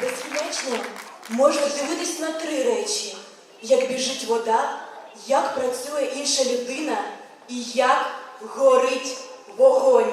Безкінечно можна дивитись на три речі: як біжить вода, як працює інша людина і як горить вогонь.